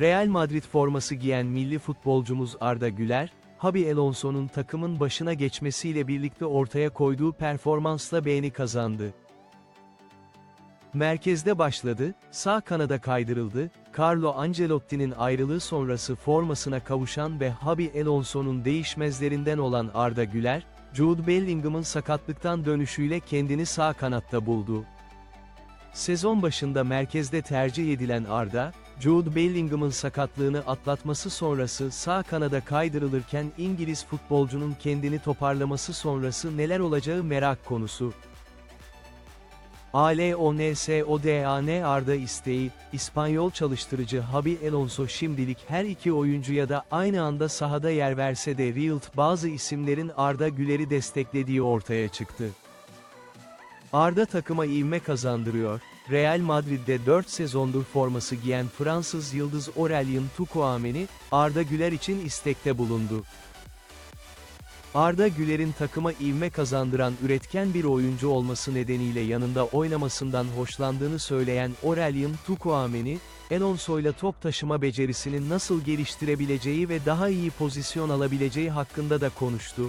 Real Madrid forması giyen milli futbolcumuz Arda Güler, Xabi Alonso'nun takımın başına geçmesiyle birlikte ortaya koyduğu performansla beğeni kazandı. Merkezde başladı, sağ kanada kaydırıldı, Carlo Ancelotti'nin ayrılığı sonrası formasına kavuşan ve Xabi Alonso'nun değişmezlerinden olan Arda Güler, Jude Bellingham'ın sakatlıktan dönüşüyle kendini sağ kanatta buldu. Sezon başında merkezde tercih edilen Arda, Jude Bellingham'ın sakatlığını atlatması sonrası sağ kanada kaydırılırken İngiliz futbolcunun kendini toparlaması sonrası neler olacağı merak konusu. ALONSODAN Arda isteği, İspanyol çalıştırıcı Xabi Alonso şimdilik her iki oyuncuya da aynı anda sahada yer verse de Realt bazı isimlerin Arda Güler'i desteklediği ortaya çıktı. Arda takıma ivme kazandırıyor, Real Madrid'de 4 sezondur forması giyen Fransız yıldız Aurelien Tchouameni, Arda Güler için istekte bulundu. Arda Güler'in takıma ivme kazandıran üretken bir oyuncu olması nedeniyle yanında oynamasından hoşlandığını söyleyen Aurelien Tchouameni, Alonso'yla top taşıma becerisini nasıl geliştirebileceği ve daha iyi pozisyon alabileceği hakkında da konuştu.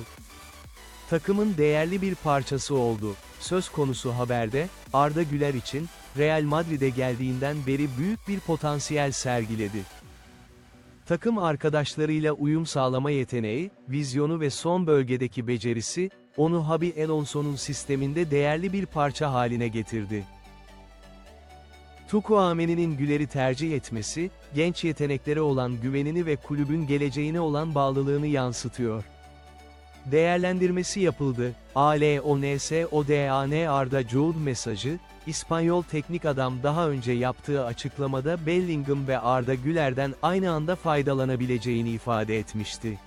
Takımın değerli bir parçası oldu. Söz konusu haberde, Arda Güler için, Real Madrid'e geldiğinden beri büyük bir potansiyel sergiledi. Takım arkadaşlarıyla uyum sağlama yeteneği, vizyonu ve son bölgedeki becerisi, onu Xabi Alonso'nun sisteminde değerli bir parça haline getirdi. Tukuameni'nin Güler'i tercih etmesi, genç yeteneklere olan güvenini ve kulübün geleceğine olan bağlılığını yansıtıyor. Değerlendirmesi yapıldı. ALONSODAN Arda Jude mesajı, İspanyol teknik adam daha önce yaptığı açıklamada Bellingham ve Arda Güler'den aynı anda faydalanabileceğini ifade etmişti.